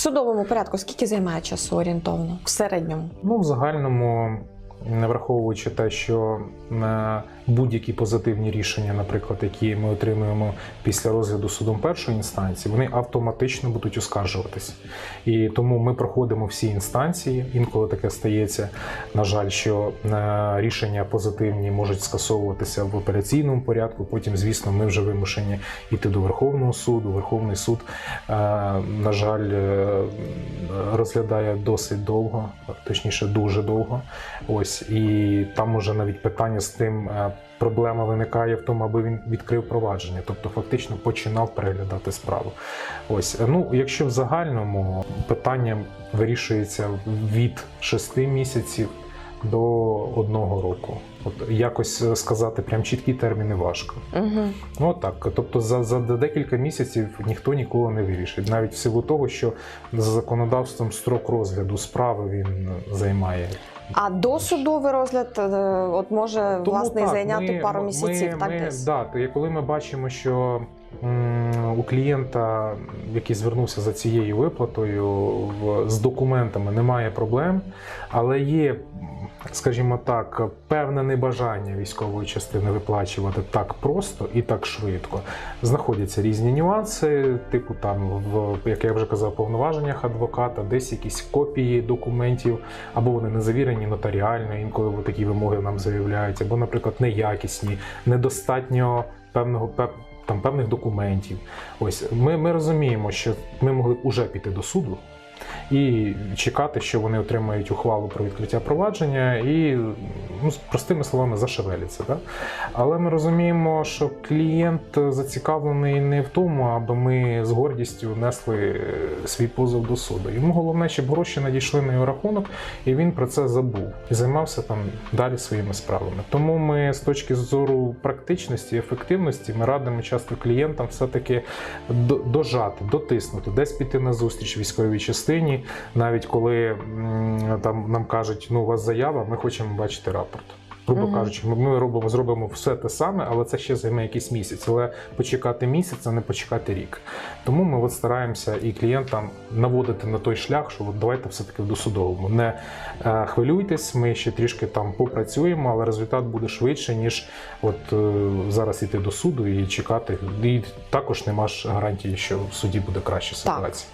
Судовому порядку скільки займає часу орієнтовно в середньому? Ну, в загальному, не враховуючи те, що е, будь-які позитивні рішення, наприклад, які ми отримуємо після розгляду судом першої інстанції, вони автоматично будуть оскаржуватись. І тому ми проходимо всі інстанції. Інколи таке стається. На жаль, що е, рішення позитивні можуть скасовуватися в операційному порядку. Потім, звісно, ми вже вимушені йти до Верховного суду. Верховний суд, е, на жаль, розглядає досить довго, точніше, дуже довго. Ось і там уже навіть питання з тим. е, Проблема виникає в тому, аби він відкрив провадження, тобто фактично починав переглядати справу. Ось ну, якщо в загальному питання вирішується від 6 місяців до одного року. От якось е, сказати прям чіткі терміни важко. Угу. Ну так, тобто за, за декілька місяців ніхто ніколи не вирішить, навіть в силу того, що за законодавством строк розгляду справи він займає А досудовий розгляд е, от може власне так, зайняти ми- пару ми- місяців, так ми, десь. Да, коли ми бачимо, що у клієнта, який звернувся за цією виплатою, з документами немає проблем, але є, скажімо так, певне небажання військової частини виплачувати так просто і так швидко. Знаходяться різні нюанси, типу там, в як я вже казав, повноваженнях адвоката, десь якісь копії документів, або вони не завірені нотаріально, інколи такі вимоги нам заявляють, або, наприклад, неякісні, недостатньо певного пев- там певних документів. Ось ми, ми розуміємо, що ми могли б уже піти до суду. І чекати, що вони отримають ухвалу про відкриття провадження, і ну, простими словами зашевеляться. Да? Але ми розуміємо, що клієнт зацікавлений не в тому, аби ми з гордістю несли е, свій позов до суду. Йому головне, щоб гроші надійшли на його рахунок, і він про це забув і займався там далі своїми справами. Тому ми з точки зору практичності, ефективності, ми радимо часто клієнтам все-таки дожати, дотиснути, десь піти на зустріч військовій частині, навіть коли там нам кажуть, ну у вас заява, ми хочемо бачити рапорт. Грубо Мгм. кажучи, ми, ми робимо, зробимо все те саме, але це ще займе якийсь місяць. Але почекати місяць, а не почекати рік. Тому ми от стараємося і клієнтам наводити на той шлях, що от давайте все-таки в досудовому. Не е, хвилюйтесь, ми ще трішки там попрацюємо, але результат буде швидше, ніж от е, зараз іти до суду і чекати. І також нема ж гарантії, що в суді буде краща ситуація.